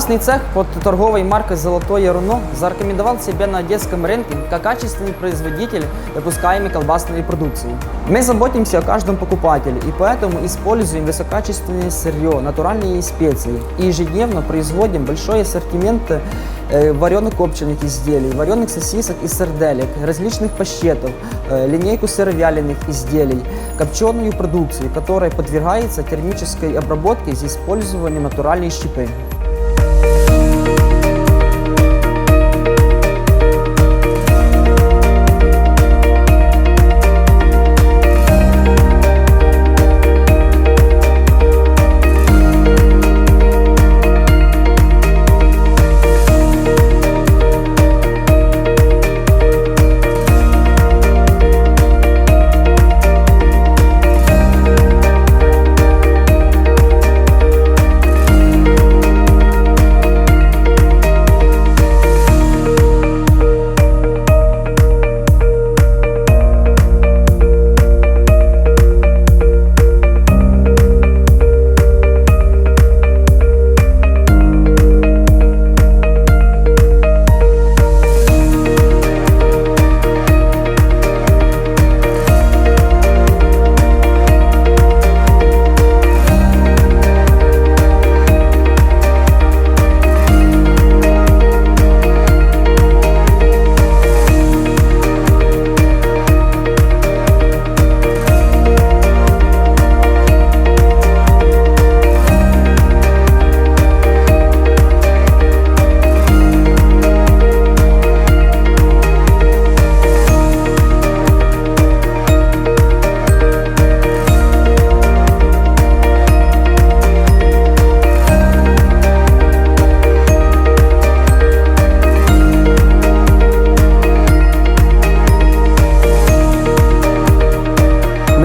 Колбасный цех под торговой маркой «Золотое руно» зарекомендовал себя на одесском рынке как качественный производитель выпускаемой колбасной продукции. Мы заботимся о каждом покупателе и поэтому используем высококачественное сырье, натуральные специи и ежедневно производим большой ассортимент э, вареных копченых изделий, вареных сосисок и сарделек, различных паштетов, э, линейку сыровяленых изделий, копченую продукцию, которая подвергается термической обработке с использованием натуральной щепы.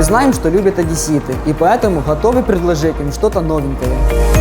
знаем, что любят одесситы, и поэтому готовы предложить им что-то новенькое.